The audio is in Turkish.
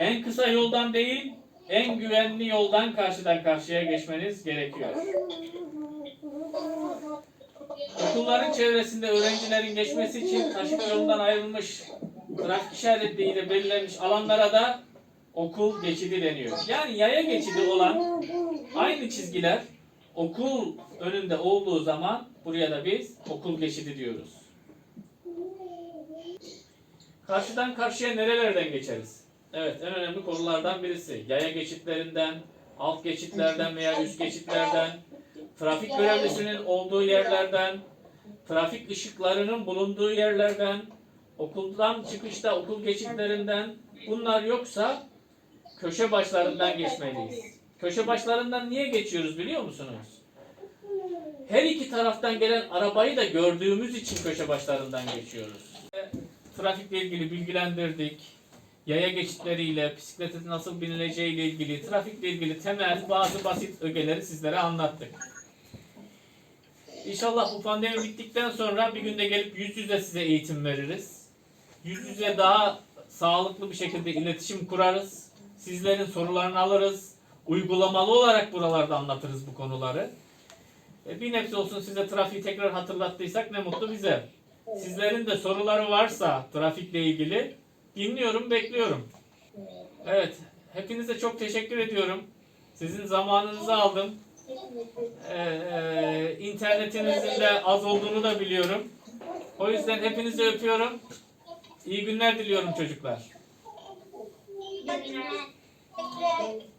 En kısa yoldan değil, en güvenli yoldan karşıdan karşıya geçmeniz gerekiyor. Okulların çevresinde öğrencilerin geçmesi için taşıma yolundan ayrılmış trafik işaretleriyle belirlenmiş alanlara da okul geçidi deniyor. Yani yaya geçidi olan aynı çizgiler okul önünde olduğu zaman buraya da biz okul geçidi diyoruz. Karşıdan karşıya nerelerden geçeriz? Evet en önemli konulardan birisi. Yaya geçitlerinden, alt geçitlerden veya üst geçitlerden, trafik görevlisinin olduğu yerlerden, trafik ışıklarının bulunduğu yerlerden, okuldan çıkışta okul geçitlerinden bunlar yoksa köşe başlarından geçmeliyiz. Köşe başlarından niye geçiyoruz biliyor musunuz? Her iki taraftan gelen arabayı da gördüğümüz için köşe başlarından geçiyoruz. Trafikle ilgili bilgilendirdik. Yaya geçitleriyle, bisiklete nasıl binileceği ile ilgili, trafikle ilgili temel bazı basit ögeleri sizlere anlattık. İnşallah bu pandemi bittikten sonra bir günde gelip yüz yüze size eğitim veririz. Yüz yüze daha sağlıklı bir şekilde iletişim kurarız. Sizlerin sorularını alırız. Uygulamalı olarak buralarda anlatırız bu konuları. E, bir nebze olsun size trafiği tekrar hatırlattıysak ne mutlu bize. Sizlerin de soruları varsa trafikle ilgili dinliyorum, bekliyorum. Evet, hepinize çok teşekkür ediyorum. Sizin zamanınızı aldım. Ee, e, internetinizin de az olduğunu da biliyorum. O yüzden hepinizi öpüyorum. İyi günler diliyorum çocuklar. Teşekkür ederim.